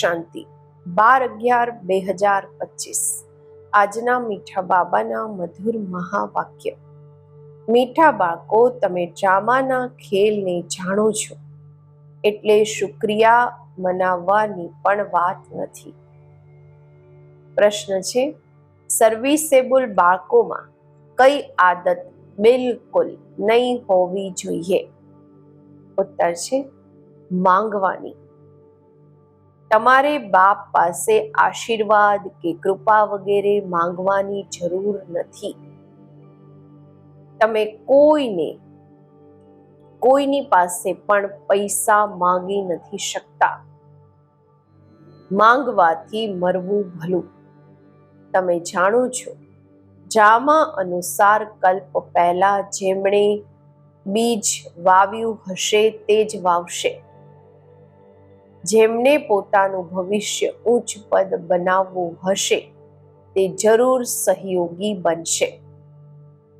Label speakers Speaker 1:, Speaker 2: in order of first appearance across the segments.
Speaker 1: શાંતિ. બાર અગિયાર બે હજાર પચીસ. આજના મીઠા બાબાના મધુર મહાવાક્ય. મીઠા બાળકો, તમે ડ્રામાના ખેલને જાણો છો. એટલે શુક્રિયા મનાવવાની પણ વાત નથી. પ્રશ્ન છે સર્વિસેબલ બાળકોમાં કઈ આદત બિલકુલ નહીં હોવી જોઈએ? ઉત્તર છે, માંગવાની. તમારે બાપ પાસે આશીર્વાદ કે કૃપા વગેરે માંગવાની જરૂર નથી. તમે કોઈને, કોઈની પાસે પણ પૈસા માંગી નથી શકતા. માંગવાથી મરવું ભલું. તમે જાણો છો, જામા અનુસાર કલ્પ પહેલા જેમણે બીજ વાવ્યું હશે તે જ વાવશે. જેમને પોતાનું ભવિષ્ય ઉચ્ચ પદ બનાવવું હશે, તે જરૂર સહયોગી બનશે.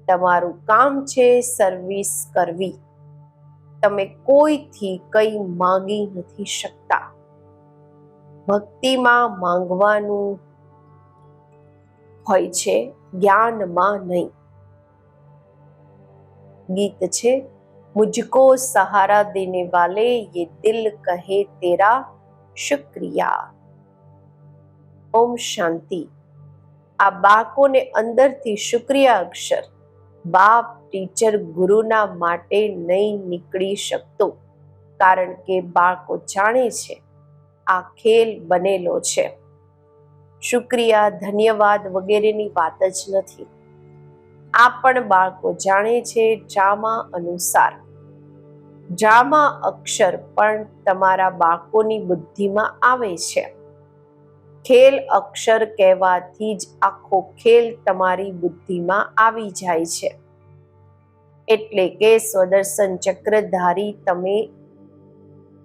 Speaker 1: તમારું કામ છે સર્વિસ કરવી. તમે કોઈથી કંઈ માંગી નથી શકતા. ભક્તિમાં માંગવાનું હોય છે, જ્ઞાનમાં નહીં. ગીત છે मुझको सहारा देने वाले ये दिल कहे तेरा शुक्रिया ઓમ શાંતિ આ બાળકોને અંદરથી શુક્રિયા અક્ષર બાપ ટીચર ગુરુના માટે નહીં નીકળી શકતો કારણ કે બાળકો જાણે છે આ ખેલ બનેલો છે શુક્રિયા ધન્યવાદ વગેરેની વાત જ નથી આ પણ બાળકો જાણે છે ડ્રામા અનુસાર. ડ્રામા અક્ષર પણ તમારા બાળકોની બુદ્ધિમાં આવે છે. ખેલ અક્ષર કહેવાથી જ આખો ખેલ તમારી બુદ્ધિમાં આવી જાય છે. એટલે કે સ્વદર્શન ચક્રધારી તમે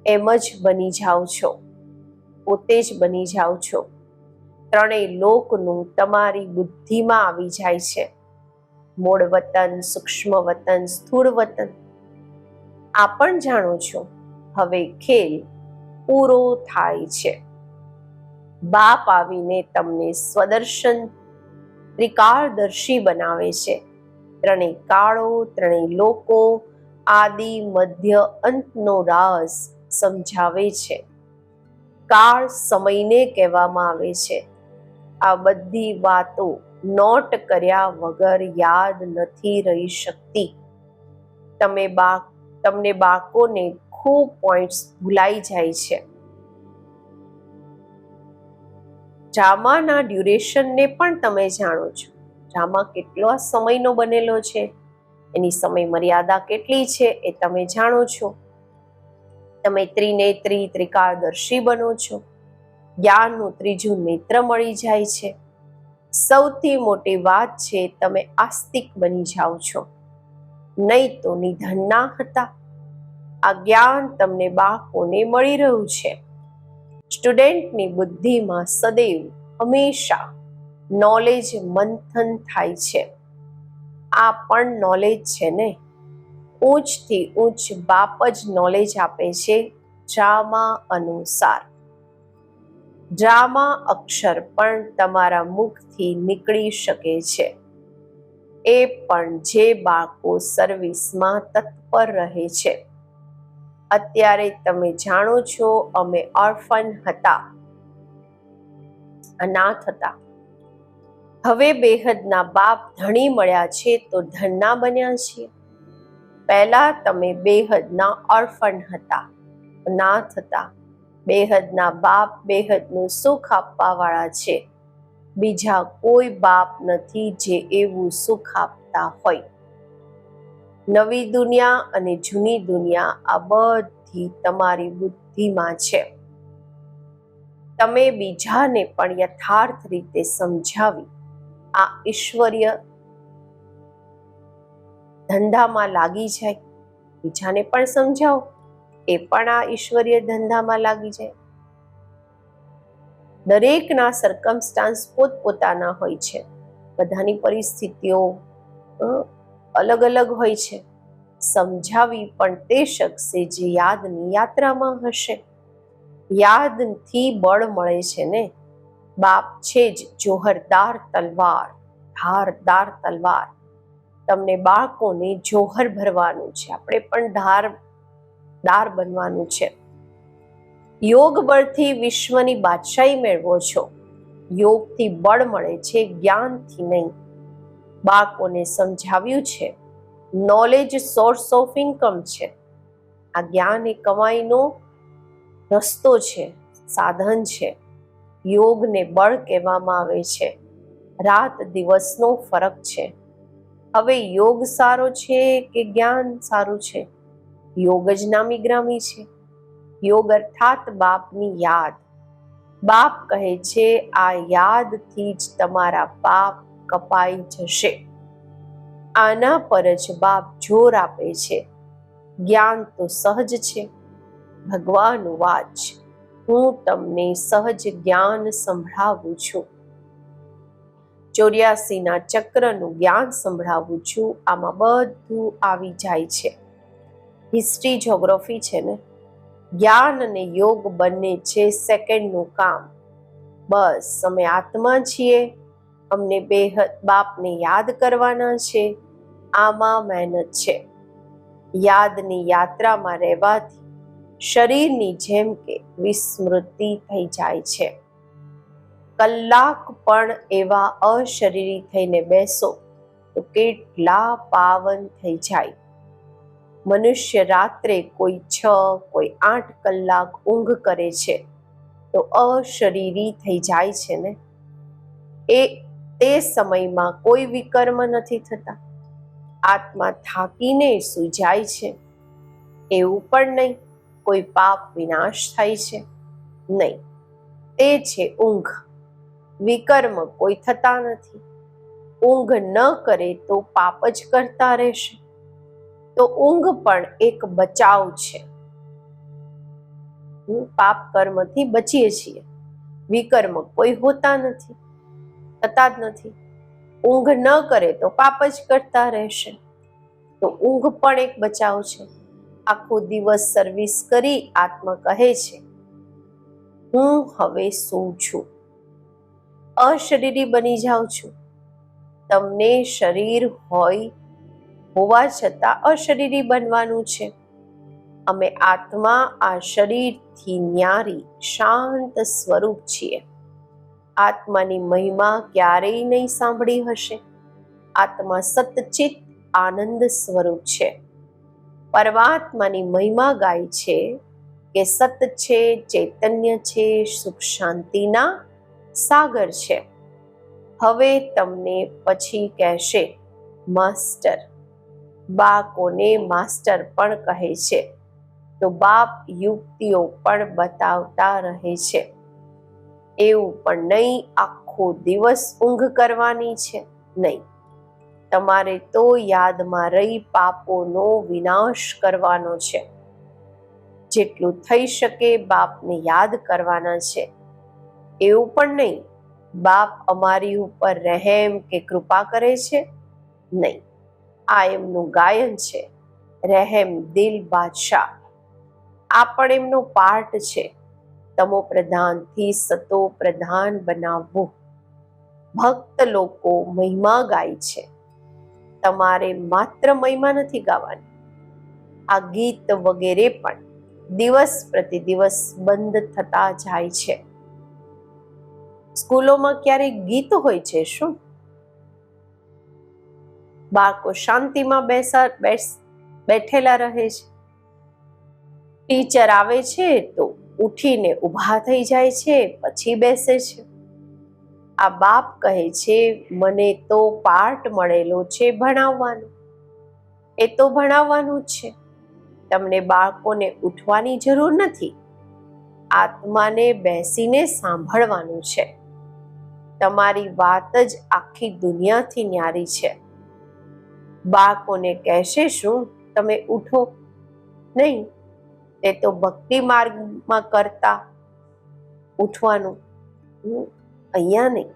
Speaker 1: એમ જ બની જાઓ છો. પોતે જ બની જાઓ છો. ત્રણેય લોકનું તમારી બુદ્ધિમાં આવી જાય છે. મૂળ વતન સૂક્ષ્મ વતન સ્થૂળ વતન આ પણ જાણો છો. હવે ખેલ પૂરો થાય છે. બાપ આવીને તમને સ્વદર્શન ત્રિકાળદર્શી બનાવે છે. ત્રણેય કાળો, ત્રણેય લોકો, આદિ, મધ્ય, અંતનો રાસ સમજાવે છે. કાળ સમયને કહેવામાં આવે છે. આ બધી વાતો નોટ કર્યા વગર યાદ નથી રહી શકતી. તમે બા, તમને બાળકોને ખૂબ પોઈન્ટ્સ ભૂલાઈ જાય છે. ડ્રામાના ડ્યુરેશનને પણ તમે જાણો છો. ડ્રામા કેટલો સમયનો બનેલો છે? એની સમય મર્યાદા કેટલી છે એ તમે જાણો છો. તમે ત્રિનેત્રી, ત્રિકાળદર્શી બનો છો. જ્ઞાનનું ત્રીજું નેત્ર મળી જાય છે. સૌથી મોટી વાત છે, તમે આસ્તિક બની જાઓ છો. નહીં તો નિધન ના હતા. આ જ્ઞાન તમને બાળકોને મળી રહ્યું છે. સ્ટુડન્ટની બુદ્ધિમાં સદૈવ હંમેશા નોલેજ મંથન થાય છે. આ પણ નોલેજ છે ને? ઊંચથી ઊંચ બાપ જ નોલેજ આપે છે ડ્રામા અનુસાર. ડ્રામા અક્ષર પણ તમારા મુખથી નીકળી શકે છે. એ પણ જે બાળકો સર્વિસમાં તત્પર રહે છે. અત્યારે તમે જાણો છો અમે ઓર્ફન હતા. અનાથ હતા. હવે બેહદના બાપ ધણી મળ્યા છે તો ધનના બન્યા છીએ પહેલા તમે બેહદના ઓર્ફન હતા, અનાથ હતા. બેહદના બાપ બેહદનું સુખ આપવા વાળા છે. બીજા કોઈ બાપ નથી જે એવું સુખ આપતા હોય. નવી દુનિયા અને જૂની દુનિયા આ બધી તમારી બુદ્ધિમાં છે. તમે બીજાને પણ યથાર્થ રીતે સમજાવી આ ઈશ્વરીય ધંધામાં લાગી જાય. બીજાને પણ સમજાવો. એ પણ આ ઈશ્વરીય ધંધામાં લાગી જાય. દરેકના સરકમસ્ટાન્સ પોતપોતાના હોય છે. બધાની પરિસ્થિતિઓ અલગ અલગ હોય છે. સમજાવી પણ તે શખ્સે જે યાદની યાત્રામાં હશે. યાદથી બળ મળે છે ને? બાપ છે જ જોહરદાર તલવાર, ધારદાર તલવાર. તમને બાળકોને જોહર ભરવાનું છે. આપણે પણ ધાર દાર બનવાનું છે. યોગ બળથી વિશ્વની બાદશાહી મેળવો છો. યોગથી બળ મળે છે, જ્ઞાનથી નહીં. બાળકોને સમજાવ્યું છે નોલેજ સોર્સ ઓફ ઇન્કમ છે. આ જ્ઞાન એ કમાઈનો રસ્તો છે, સાધન છે. યોગને બળ કહેવામાં આવે છે. રાત દિવસનો ફરક છે. હવે યોગ સારો છે કે જ્ઞાન સારું છે? યોગ જ નામી ગ્રામી છે. યોગ અર્થાત બાપની યાદ. બાપ કહે છે, આ યાદથી જ તમારા પાપ કપાઈ જશે. આના પર જ બાપ જોર આપે છે. જ્ઞાન તો સહજ છે. ભગવાન વાચ હું તમને સહજ જ્ઞાન સંભળાવું છું. ચોર્યાસીના ચક્રનું જ્ઞાન સંભળાવું છું. આમાં બધું આવી જાય છે. હિસ્ટ્રી જોગ્રાફી છે ને? જ્ઞાન અને યોગ બંને છે સેકન્ડનું કામ. બસ, અમે આત્મા છીએ. અમને બે બાપને યાદ કરવાના છે. આમાં મહેનત છે. યાદની યાત્રામાં રહેવાથી શરીરની જેમ કે વિસ્મૃતિ થઈ જાય છે. કલાક પણ એવા અશરીરી થઈને બેસો તો કેટલા પાવન થઈ જાય. મનુષ્ય રાત્રે કોઈ છ, કોઈ આઠ કલાક ઊંઘ કરે છે, તો અશરીરી થઈ જાય છે ને? એ, તે સમયમાં કોઈ વિકર્મ નથી થતા. આત્મા થાકીને સૂઈ જાય છે. એવું પણ નહીં. કોઈ પાપ વિનાશ થાય છે. નહીં. તે છે ઊંઘ. વિકર્મ કોઈ થતા નથી. ઊંઘ ન કરે તો પાપ જ કરતા રહેશે. તો ઊંઘ પણ એક બચાવ છે. પાપ કર્મથી બચીએ છીએ. વિકર્મ કોઈ હોતા નથી, થતા જ નથી. ઊંઘ ન કરે તો પાપ જ કરતા રહેશે. તો ઊંઘ પણ એક બચાવ છે. આખો દિવસ સર્વિસ કરી આત્મા કહે છે, હું હવે શું છું. અશરીરી બની જાઉં છું. તમને શરીર હોય હોવા છતાં અશરીરી બનવાનું છે. અમે આત્મા આ શરીરથી ન્યારી શાંત સ્વરૂપ છીએ. આત્માની મહિમા ક્યારેય નહીં સાંભળી હશે. આત્મા સતચિત આનંદ સ્વરૂપ છે. પરમાત્માની મહિમા ગાય છે કે સત છે, ચૈતન્ય છે, સુખ શાંતિના સાગર છે. હવે તમને પછી કહેશે, માસ્ટર બાકોને માસ્ટર પણ કહે છે. તો બાપ યુક્તિઓ પણ બતાવતા રહે છે. એવું પણ નહીં, આખો દિવસ ઊંઘ કરવાની છે? નહીં. તમારે તો યાદમાં રહી પાપોનો વિનાશ કરવાનો છે. જેટલું થઈ શકે બાપને યાદ કરવાના છે. એવું પણ નહીં. બાપ અમારી ઉપર રહેમ કે કૃપા કરે છે? નહીં. આ એમનું ગાયન છે, રહેમ દિલ બાદશાહ. આ પણ એમનો પાર્ટ છે, તમો પ્રધાનથી સતો પ્રધાન બનાવવું. ભક્ત લોકો મહિમા ગાય છે, તમારે માત્ર મહિમા નથી ગાવાની. આ ગીત વગેરે પણ દિવસ પ્રતિ દિવસ બંધ થતા જાય છે. સ્કૂલોમાં ક્યારેક ગીત હોય છે શું? બાળકો શાંતિમાં બેસા બેઠેલા રહે છે. ટીચર આવે છે તો ઉઠીને ઊભા થઈ જાય છે, પછી બેસે છે. આ બાપ કહે છે, મને તો પાર્ટ મળેલો છે ભણાવવાનો. એ તો ભણાવવાનું જ છે. તમને બાળકોને ઉઠવાની જરૂર નથી. આત્માને બેસીને સાંભળવાનું છે. તમારી વાત જ આખી દુનિયાથી ન્યારી છે. બાળકોને કહેશે, શું તમે ઉઠો? નહીં તે તો ભક્તિ માર્ગમાં કરતા ઉઠવાનું. અહીંયા નહીં.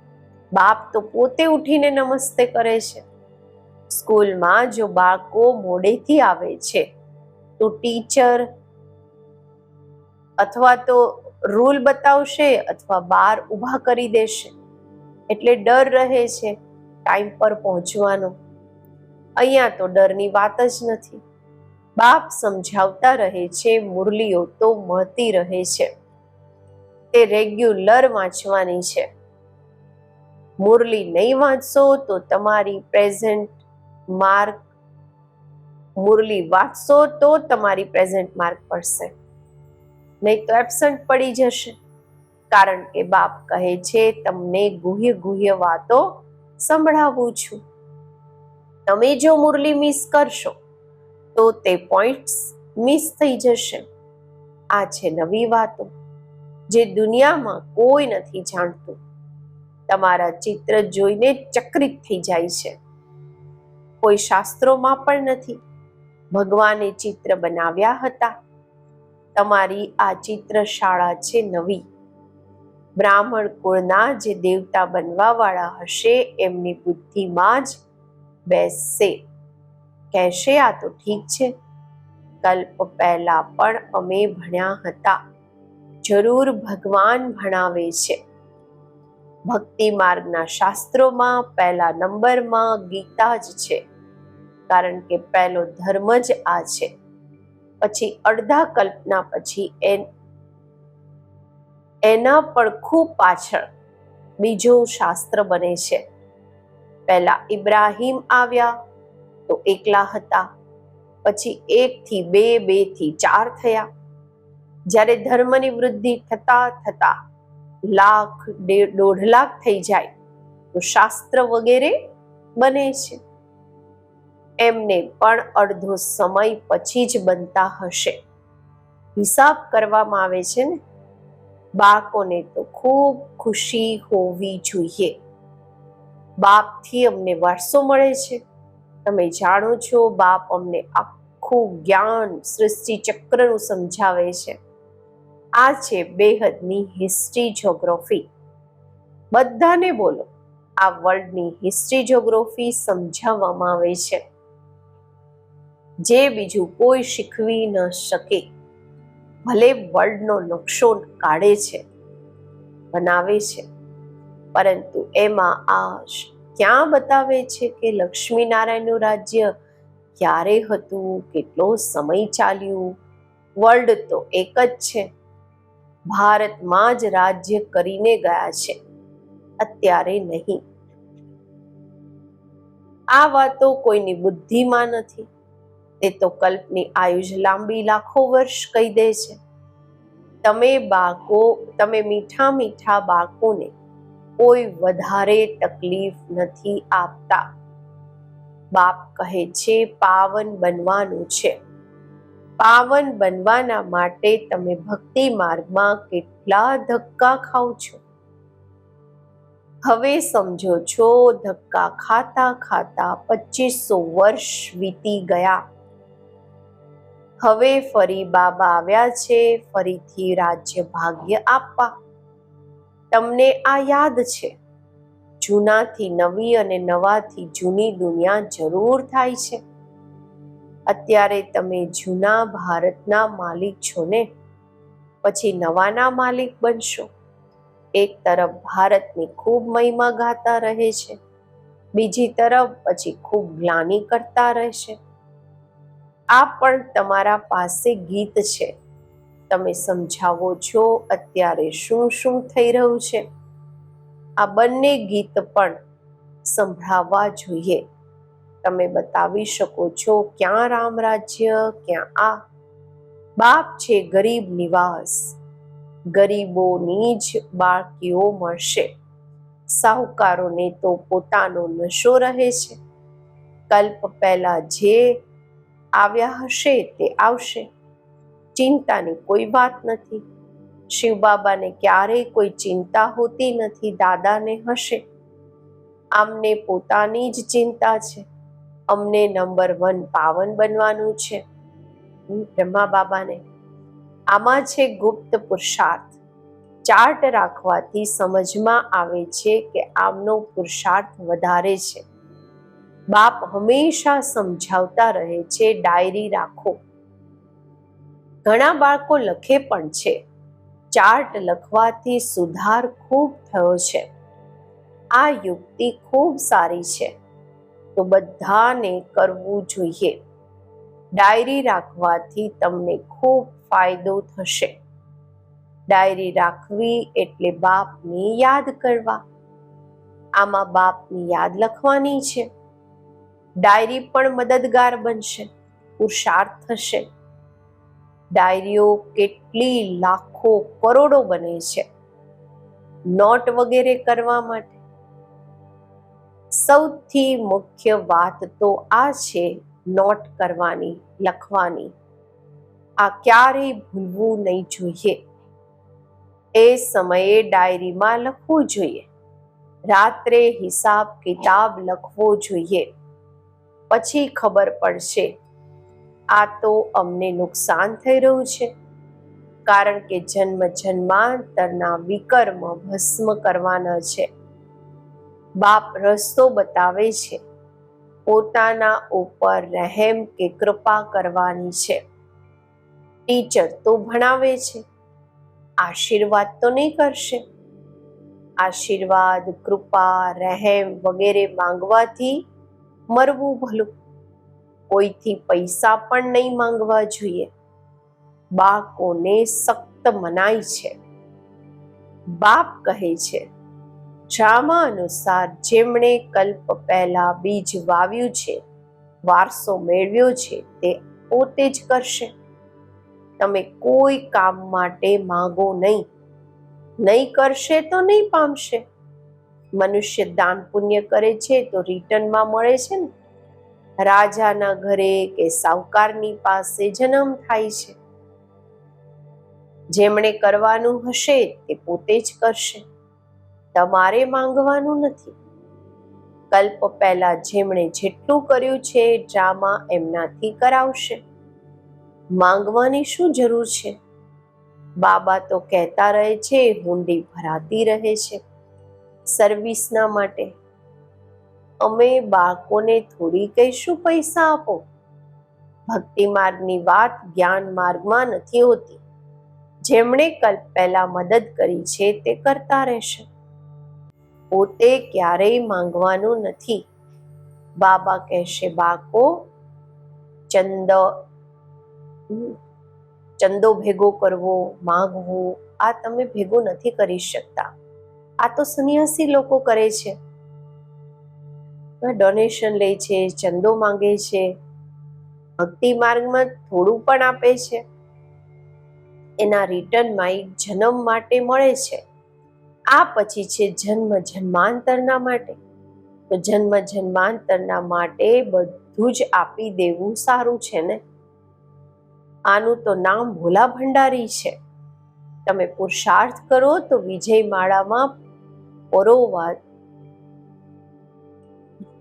Speaker 1: બાપ તો પોતે ઉઠીને નમસ્તે કરે છે. સ્કૂલમાં જો બાળકો મોડેથી આવે છે, તો ટીચર અથવા તો રૂલ બતાવશે અથવા બહાર ઊભા કરી દેશે. એટલે ડર રહે છે ટાઈમ પર પહોંચવાનો. અહીંયા તો ડરની વાત જ નથી. બાપ સમજાવતા રહે છે, મુરલીઓ તો મળતી રહે છે. તે રેગ્યુલર વાંચવાની છે. મુરલી નહીં વાંચશો તો તમારી પ્રેઝન્ટ માર્ક, મુરલી વાંચશો તો તમારી પ્રેઝન્ટ માર્ક પડશે. નહીં તો એબસન્ટ પડી જશે. કારણ કે બાપ કહે છે, તમને ગુહ્ય ગુહ્ય વાતો સંભળાવું છું. તમે જો મુરલી મિસ કરશો, તો તે પોઈન્ટ્સ મિસ થઈ જશે. આ છે નવી વાતો, જે દુનિયામાં કોઈ નથી જાણતું. તમારા ચિત્ર જોઈને ચક્રિત થઈ જાય છે. કોઈ શાસ્ત્રોમાં પણ નથી. ભગવાને ચિત્ર બનાવ્યા હતા. તમારી આ ચિત્ર શાળા છે નવી. બ્રાહ્મણ કુળના જે દેવતા બનવા વાળા હશે, એમની બુદ્ધિમાં જ બેસશે કહેશે, આ તો ઠીક છે. કલ્પ પહેલા પણ અમે ભણ્યા હતા. જરૂર ભગવાન ભણાવે છે. ભક્તિ માર્ગના શાસ્ત્રોમાં પહેલા નંબરમાં ગીતા જ છે, કારણ કે પહેલો ધર્મ જ આ છે. પછી અડધા કલ્પના, પછી એના પણ ખૂબ પાછળ બીજું શાસ્ત્ર બને છે. પહેલા ઇબ્રાહિમ આવ્યા તો એકલા હતા. પછી એક થી બે બેથી ચાર થયા. જ્યારે ધર્મની વૃદ્ધિ થતા થતા લાખ દોઢ લાખ થઈ જાય, તો શાસ્ત્ર વગેરે બને છે. એમને પણ અડધો સમય પછી જ બનતા હશે. હિસાબ કરવામાં આવે છે ને? બાળકોને તો ખૂબ ખુશી હોવી જોઈએ. બાપથી અમને વારસો મળે છે. તમે જાણો છો, બાપ અમને આખું જ્ઞાન, સૃષ્ટિ ચક્રનું સમજાવે છે. આ છે બેહદની હિસ્ટ્રી જોગ્રાફી બધાને બોલો, આ વર્લ્ડની હિસ્ટ્રી જોગ્રાફી સમજાવવામાં આવે છે. જે બીજું કોઈ શીખવી ન શકે, ભલે વર્લ્ડનો નકશો કાઢે છે, બનાવે છે. પરંતુ એમાં આ ક્યાં બતાવે છે કે લક્ષ્મીનારાયણનું રાજ્ય ક્યારે હતું, કેટલો સમય ચાલ્યું? વર્લ્ડ તો એક જ છે. ભારતમાં જ રાજ્ય કરીને ગયા છે. અત્યારે નહીં. આ વાતો કોઈની બુદ્ધિમાં નથી. તે તો કલ્પની આયુષ લાંબી લાખો વર્ષ કહી દે છે. તમે બાળકો તમે મીઠા મીઠા બાળકોને કોઈ વધારે તકલીફ નથી આપતા. બાપ કહે છે, પાવન બનવાનું છે. પાવન બનવાના માટે તમે ભક્તિ માર્ગમાં કેટલા ધક્કા ખાવ છો? હવે સમજો છો, ધક્કા ખાતા ખાતા પચીસો વર્ષ વીતી ગયા. હવે ફરી બાબા આવ્યા છે, ફરીથી રાજ્ય ભાગ્ય આપવા. તમને આ યાદ છે. જૂનાથી નવી અને નવાથી જૂની દુનિયા જરૂર થાય છે. અત્યારે તમે જૂના ભારતના માલિક છો ને પછી નવાના માલિક બનશો. એક તરફ ભારતની ખૂબ મહિમા ગાતા રહે છે, બીજી તરફ પછી ખૂબ ગ્લાની કરતા રહેશે. આ પણ તમારા પાસે ગીત છે. તમે સમજાવો છો અત્યારે શું શું થઈ રહ્યું છે? આ બંને ગીત પણ સંભળાવવા જોઈએ. તમે બતાવી શકો છો ક્યાં રામ રાજ્ય, ક્યાં આ. બાપ છે ગરીબ નિવાસ. ગરીબોની જ બાળકીઓ મળશે. સાહુકારોને તો પોતાનો નશો રહે છે. કલ્પ પહેલા જે આવ્યા હશે તે આવશે. ચિંતાની કોઈ વાત નથી. શિવ બાબાને ક્યારેય કોઈ ચિંતા હોતી નથી, દાદાને હશે. આમને પોતાની જ ચિંતા છે. અમને નંબર વન પાવન બનવાનું છે. બ્રહ્મા બાબાને આમાં છે ગુપ્ત પુરુષાર્થ. ચાર્ટ રાખવાથી સમજમાં આવે છે કે આમનો પુરુષાર્થ વધારે છે. બાપ હંમેશા સમજાવતા રહે છે, ડાયરી રાખો. ઘણા બાળકો લખે પણ છે. ચાર્ટ લખવાથી સુધાર ખૂબ થયો છે. આ યુક્તિ ખૂબ સારી છે. તો બધાને કરવું જોઈએ. ડાયરી રાખવાથી તમને ખૂબ ફાયદો થશે. ડાયરી રાખવી એટલે બાપને યાદ કરવા. આમાં બાપની યાદ લખવાની છે. ડાયરી પણ મદદગાર બનશે. પુરુષાર્થ થશે. ડાયરીઓ કેટલી લાખો કરોડો બને છે. નોટ વગેરે કરવા માટે. સૌથી મુખ્ય વાત તો આ છે નોટ કરવાની, લખવાની. આ ક્યારેય ભૂલવું નહીં જોઈએ. એ સમયે ડાયરીમાં લખવું જોઈએ. રાત્રે હિસાબ કિતાબ લખવો જોઈએ. પછી ખબર પડશે આ તો અમને નુકસાન થઈ રહ્યું છે. કારણ કે જન્મ જન્માંતરના વિકર્મ ભસ્મ કરવાના છે. બાપ રસ્તો બતાવે છે. પોતાના ઉપર રહેમ કે કૃપા કરવાની છે. ટીચર તો ભણાવે છે. આશીર્વાદ તો નહીં કરશે. આશીર્વાદ, કૃપા, રહેમ વગેરે માંગવાથી મરવું ભલું. કોઈથી પૈસા પણ નહીં માંગવા જોઈએ. બાળકોને સખ્ત મનાય છે. બાપ કહે છે ડ્રામા અનુસાર જેમણે કલ્પ પહેલા બીજ વાવ્યું છે, વારસો મેળવ્યો છે, તે પોતે જ કરશે. તમે કોઈ કામ માટે માંગો નહીં. નહીં કરશે તો નહીં પામશે. મનુષ્ય દાન પુણ્ય કરે છે તો રિટર્નમાં મળે છે ને. રાજાના ઘરે કે સાહુકારની પાસે જન્મ થાય છે. જેમણે કરવાનું હશે તે પોતે જ કરશે. તમારે માંગવાનું નથી. કલ્પ પહેલા જેમણે જેટલું કર્યું છે ડ્રામા એમનાથી કરાવશે. માંગવાની શું જરૂર છે? બાબા તો કહેતા રહે છે, હુંડી ભરાતી રહે છે. સર્વિસના માટે અમે બાળકોને થોડી કહીશું પૈસા આપો. ભક્તિ માર્ગની વાત જ્ઞાન માર્ગમાં નથી હોતી. જેમણે કલ્પ પહેલા મદદ કરી છે તે કરતા રહેશે. પોતે ક્યારેય માંગવાનું નથી. બાબા કહેશે બાકો ચંદ, ચંદો ભેગો કરવો, માંગવું, આ તમે ભેગો નથી કરી શકતા. આ તો સન્યાસી લોકો કરે છે. ડોનેશન લે છે, ચંદો માંગે છે. ભક્તિ માર્ગમાં થોડું પણ આપે છે. એના રિટર્નમાં એક જન્મ માટે મળે છે. આ પછી છે જન્મ જન્માંતરના માટે. તો જન્મ જન્માંતરના માટે બધું જ આપી દેવું સારું છે ને? આનું તો નામ ભોલા ભંડારી છે. તમે પુરુષાર્થ કરો તો વિજય માળામાં પરોવા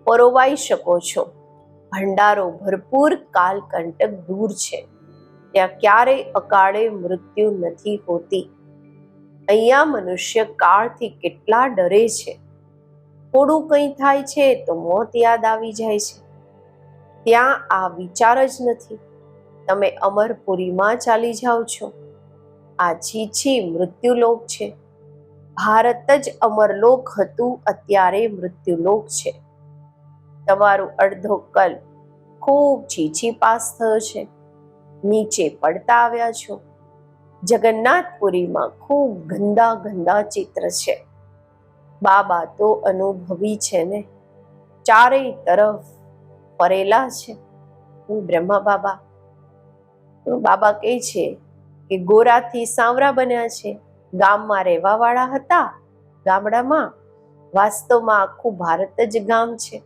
Speaker 1: પરોવાઈ શકો છો. ભંડારો ભરપૂર કાલકંટક દૂર છે. ત્યાં ક્યારેય અકાળે મૃત્યુ નથી હોતી. અહીંયા મનુષ્ય કાળથી કેટલા ડરે છે. થોડું કંઈ થાય છે તો મોત યાદ આવી જાય છે. ત્યાં આ વિચાર જ નથી. તમે અમરપુરીમાં ચાલી જાઓ છો. આ છીછી મૃત્યુલોક છે. ભારત જ અમરલોક હતું, અત્યારે મૃત્યુલોક છે. તમારું અડધો કલ્પ ખૂબ છીછી પાસ થયો છે. નીચે પડતા આવ્યા છો. જગન્નાથપુરીમાં ખૂબ ગંદા ગંદા ચિત્ર છે. બાબા તો અનુભવી છે ને. ચારેય તરફ ફરેલા છે. હું બ્રહ્મા બાબા. બાબા કહે છે કે ગોરાથી સાવરા બન્યા છે. ગામમાં રહેવાવાળા હતા. ગામડામાં વાસ્તવમાં આખું ભારત જ ગામ છે.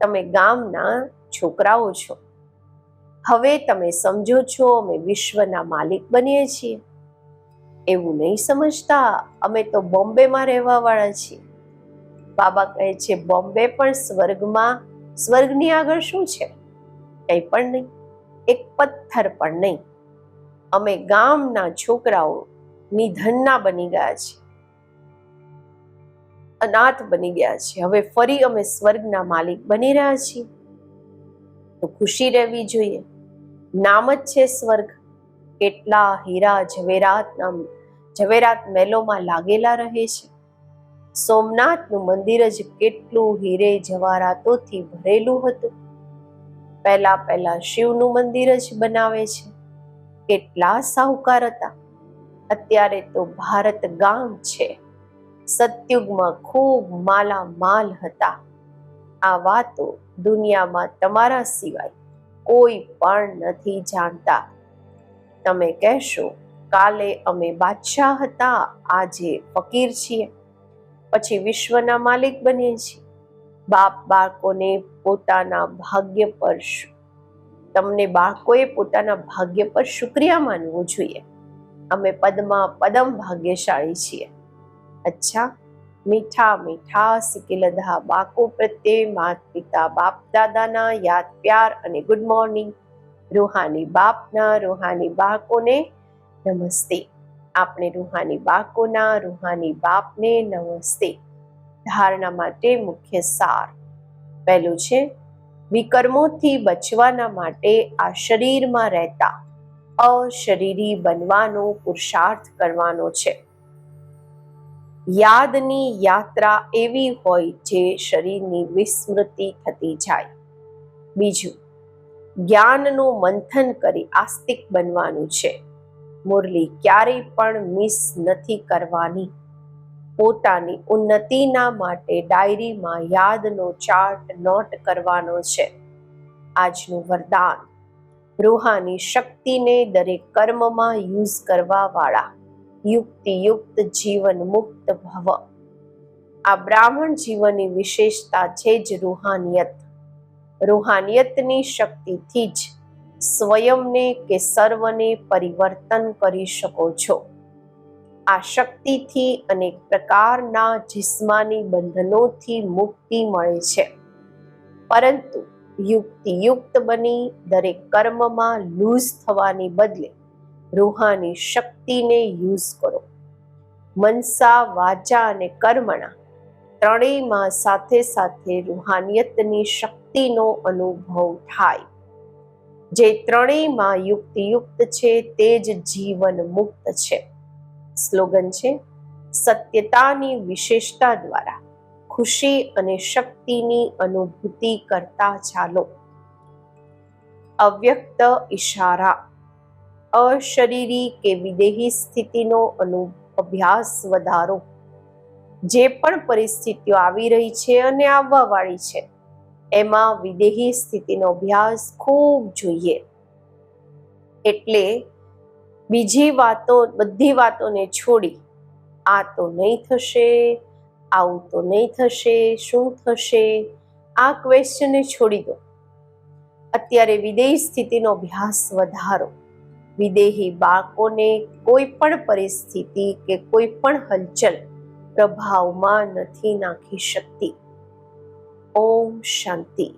Speaker 1: તમે ગામના છોકરાઓ છો. હવે તમે સમજો છો, અમે વિશ્વના માલિક બનીએ છીએ. એવું નહીં સમજતા, અમે તો બોમ્બેમાં રહેવા વાળા છીએ. બાબા કહે છે, બોમ્બે પણ સ્વર્ગમાં, સ્વર્ગની આગળ શું છે? કંઈ પણ નહીં. એક પથ્થર પણ નહીં. અમે ગામના છોકરાઓ નિધનના બની ગયા છે અનાથ બની ગયા છે હવે ફરી અમે સ્વર્ગના માલિક બની રહ્યા છીએ. તો ખુશી રહેવી જોઈએ. નામ જ છે સ્વર્ગ. કેટલા હીરા ઝવેરાતના, ઝવેરાત મેલોમાં લાગેલા રહે છે. સોમનાથનું મંદિર જ કેટલું હીરે જવારાતોથી ભરેલું હતું. પહેલા પહેલા શિવનું મંદિર જ બનાવે છે. કેટલા સાહુકાર હતા. અત્યારે તો ભારત ગામ છે. સતયુગમાં ખૂબ માલામાલ હતા. આ વાતો દુનિયામાં તમારા સિવાય કોઈ પણ નથી જાણતા. તમે કહેશો, કાલે અમે બાદશાહ હતા, આજે ફકીર છીએ. પછી વિશ્વના માલિક બનીએ છીએ. બાપ બાળકોને પોતાના ભાગ્ય પર તમને બાળકોએ પોતાના ભાગ્ય પર શુક્રિયા માનવું જોઈએ. અમે પદમાં પદમ ભાગ્યશાળી છીએ. અચ્છા. મીઠા મીઠા સિકિલધા બાકો પ્રત્યે માત પિતા બાપ દાદાના યાદ પ્યાર અને ગુડ મોર્નિંગ રૂહાની બાપના, રૂહાની બાળકોને નમસ્તે. આપણે રૂહાની બાળકોના, રૂહાની બાપને નમસ્તે. ધારણા માટે મુખ્ય સાર. પહેલું છે, વિકર્મોથી બચવાના માટે આ શરીરમાં રહેતા અશરીરી બનવાનો પુરુષાર્થ કરવાનો છે. યાદની યાત્રા એવી હોય જે શરીરની વિસ્મૃતિ થતી જાય. બીજું, જ્ઞાનનું મંથન કરી આસ્તિક બનવાનું છે. મુરલી ક્યારેય પણ મિસ નથી કરવાની. પોતાની ઉન્નતિના માટે ડાયરીમાં યાદનો ચાર્ટ નોટ કરવાનો છે. આજનું વરદાન, રૂહાની શક્તિને દરેક કર્મમાં યુઝ કરવા વાળા યુક્તિયુક્ત જીવન મુક્ત ભવ. આ બ્રાહ્મણ જીવનની વિશેષતા છે જ રૂહાનિયત. રૂહાનિયતની શક્તિથી જ સ્વયંને કે સર્વને પરિવર્તન કરી શકો છો. આ શક્તિથી અનેક પ્રકારના જિસ્માની બંધનોથી મુક્તિ મળે છે. પરંતુ યુક્તિયુક્ત બની દરેક કર્મમાં લૂઝ થવાની બદલે રૂહાની શક્તિને યુઝ કરો. મનસા, વાચા અને કર્મણા ત્રણેયમાં સાથે સાથે રૂહાનિયતની શક્તિનો અનુભવ થાય. જે ત્રણેયમાં યુક્તિયુક્ત છે તે જ જીવન મુક્ત છે. સ્લોગન છે, સત્યતાની વિશેષતા દ્વારા ખુશી અને શક્તિની અનુભૂતિ કરતા ચાલો. અવ્યક્ત ઈશારા અશરીરી કે વિદેહી સ્થિતિનો અનુ અભ્યાસ વધારો. જે પણ પરિસ્થિતિઓ આવી રહી છે અને આવવા વાળી છે, એમાં વિદેહી સ્થિતિનો અભ્યાસ ખૂબ જોઈએ. એટલે બીજી વાતો, બધી વાતોને છોડી, આ તો નહીં થશે, આવું તો નહીં થશે, શું થશે, આ ક્વેશ્ચનને છોડી દો. અત્યારે વિદેહી સ્થિતિનો અભ્યાસ વધારો. વિદેહી બાળકોને કોઈ પણ પરિસ્થિતિ કે કોઈ પણ હલચલ પ્રભાવમાં નથી નાખી શકતી. ઓમ શાંતિ.